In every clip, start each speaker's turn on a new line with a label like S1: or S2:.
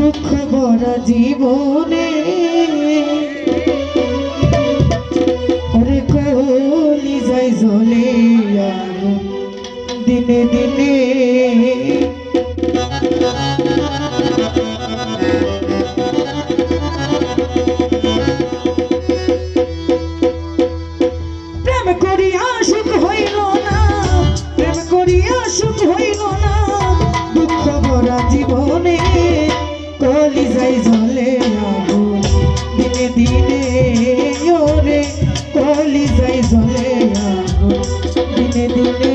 S1: দুঃখ ভরা জীবনে। কলি যাই জলে দিনে দিনে। প্রেম করিয়া সুখ হইল জলে আগুন দিনে দিনে ওরে কলি যাই জলে আগুন দিনে দিনে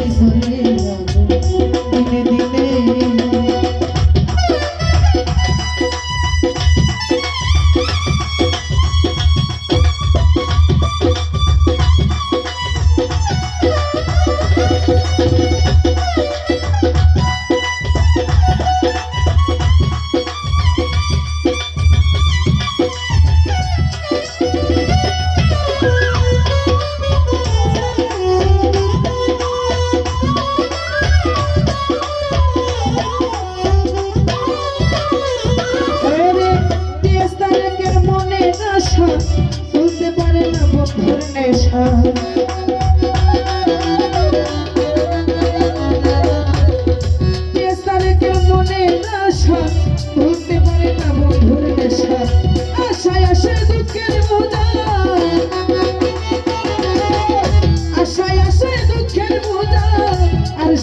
S1: রে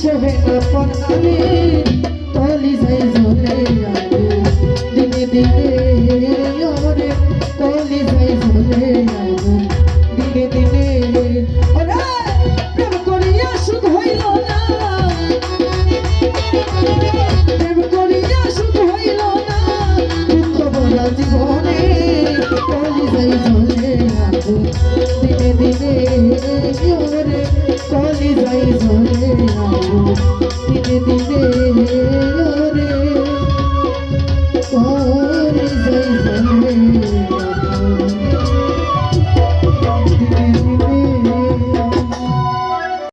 S1: সোহেন পন্নালি